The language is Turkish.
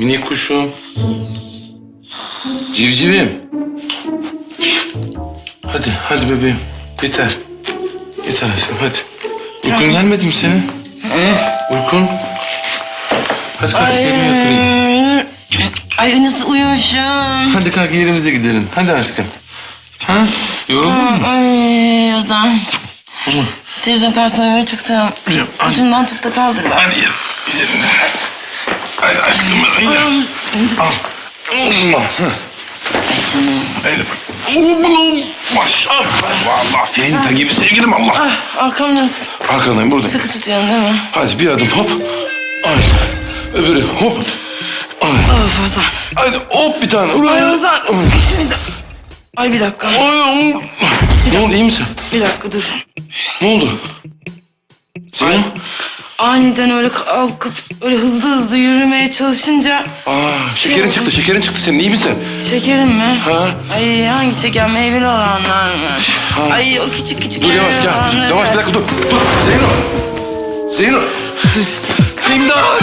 Mini kuşum. Civcivim. Hadi, hadi bebeğim. Yeter. Yeter aşkım, hadi. Uykun gelmedi mi senin? Uykun? Hadi kalk yerine yatırayım. Ay nasıl uyumuşum. Hadi kalk yerimize gidelim. Hadi aşkım. Ha? Yoruldun mu? Ay Ozan. Televizyon karşısına uyumaya çıktım. Hadi. Ucundan tut da kaldır ben. Hadi gidelim. Gidelim. Hadi aşkım. Hadi. Al. Allah. Ay. Öyle bak. Oğlum, Maşallah. Vallahi filinta gibi sevgilim Allah. Ah arkamdasın. Arkandayım buradayım. Sıkı tutuyorsun değil mi? Hadi bir adım hop. Aynen. Öbürü hop. Aynen. Of Ozan. Haydi hop bir tane. Ay Ozan. sıkıştın. Ay bir dakika. Ay, Ne oldu iyi misin? Bir dakika dur. Ne oldu? Zeynep? Aniden öyle kalkıp öyle hızlı hızlı yürümeye çalışınca Aa, Şey şekerin oldu. çıktı, şekerin çıktı senin. iyi misin? şekerim mi? Ha? Ay hangi şeker meyveli olanlar mı? Ha. Ay o küçük küçük Dur yavaş gel. Yavaş bir dakika dur. Dur Zeyno. Zeyno. İmdat.